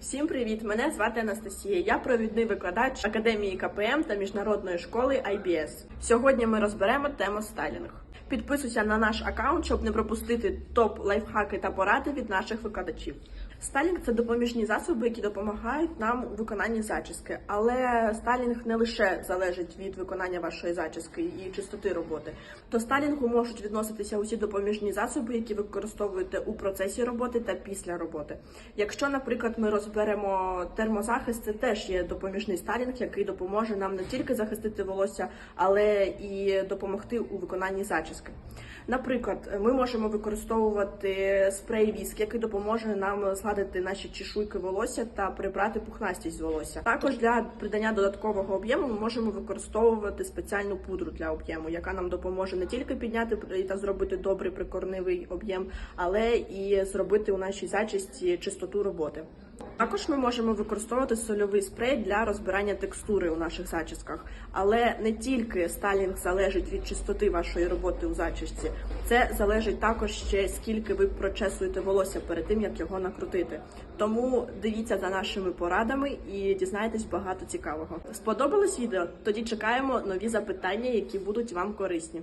Всім привіт! Мене звати Анастасія. Я провідний викладач Академії КПМ та міжнародної школи IBS. Сьогодні ми розберемо тему стайлінг. Підписуйся на наш аккаунт, щоб не пропустити топ лайфхаки та поради від наших викладачів. Стайлінг це допоміжні засоби, які допомагають нам у виконанні зачіски. Але стайлінг не лише залежить від виконання вашої зачіски і чистоти роботи. До стайлінгу можуть відноситися усі допоміжні засоби, які використовуєте у процесі роботи та після роботи. Якщо, наприклад, ми розберемо термозахист, це теж є допоміжний стайлінг, який допоможе нам не тільки захистити волосся, але і допомогти у виконанні зачіски. Наприклад, ми можемо використовувати спрей віск, який допоможе нам згладити наші чешуйки волосся та прибрати пухнастість з волосся. Також для придання додаткового об'єму ми можемо використовувати спеціальну пудру для об'єму, яка нам допоможе не тільки підняти та зробити добрий прикорневий об'єм, але і зробити у нашій зачісті чистоту роботи. Також ми можемо використовувати сольовий спрей для розбирання текстури у наших зачісках, але не тільки стайлінг залежить від чистоти вашої роботи у зачісці, це залежить також ще скільки ви прочесуєте волосся перед тим, як його накрутити. Тому дивіться за нашими порадами і дізнайтесь багато цікавого. Сподобалось відео? Тоді чекаємо нові запитання, які будуть вам корисні.